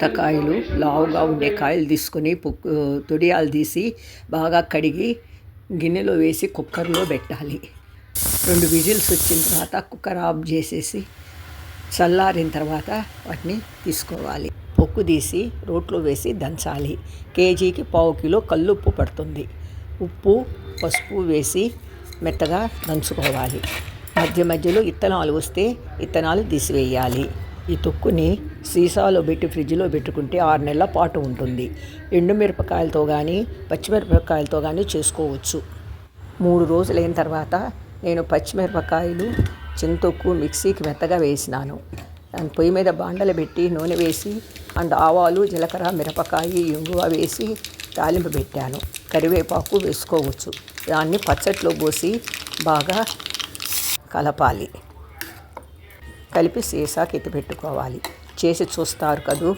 పాతకాయలు లావుగా ఉండే కాయలు తీసుకొని పుక్కు తొడియాలు తీసి బాగా కడిగి గిన్నెలో వేసి కుక్కర్లో పెట్టాలి. రెండు విజిల్స్ వచ్చిన తర్వాత కుక్కర్ ఆఫ్ చేసేసి చల్లారిన తర్వాత వాటిని తీసుకోవాలి. పొక్కు తీసి రోట్లో వేసి దంచాలి. కేజీకి పావు కిలో కల్లుప్పు పడుతుంది. ఉప్పు పసుపు వేసి మెత్తగా దంచుకోవాలి. మధ్య మధ్యలో ఇత్తనాలు వస్తే ఇత్తనాలు తీసివేయాలి. ఈ తొక్కుని సీసాలో పెట్టి ఫ్రిడ్జ్లో పెట్టుకుంటే ఆరు నెలల పాటు ఉంటుంది. ఎండుమిరపకాయలతో కానీ పచ్చిమిరపకాయలతో కానీ చేసుకోవచ్చు. మూడు రోజులైన తర్వాత నేను పచ్చిమిరపకాయలు చింతొక్కు మిక్సీకి మెత్తగా వేసినాను. దాని పొయ్యి మీద బాండలు పెట్టి నూనె వేసి అండ్ ఆవాలు జీలకర్ర మిరపకాయ ఇంగువ వేసి తాలింపు పెట్టాను. కరివేపాకు వేసుకోవచ్చు. దాన్ని పచ్చట్లో పోసి బాగా కలపాలి. కలిపి సీసాకి ఎత్తి పెట్టుకోవాలి. చేసి చూస్తారు కదూ?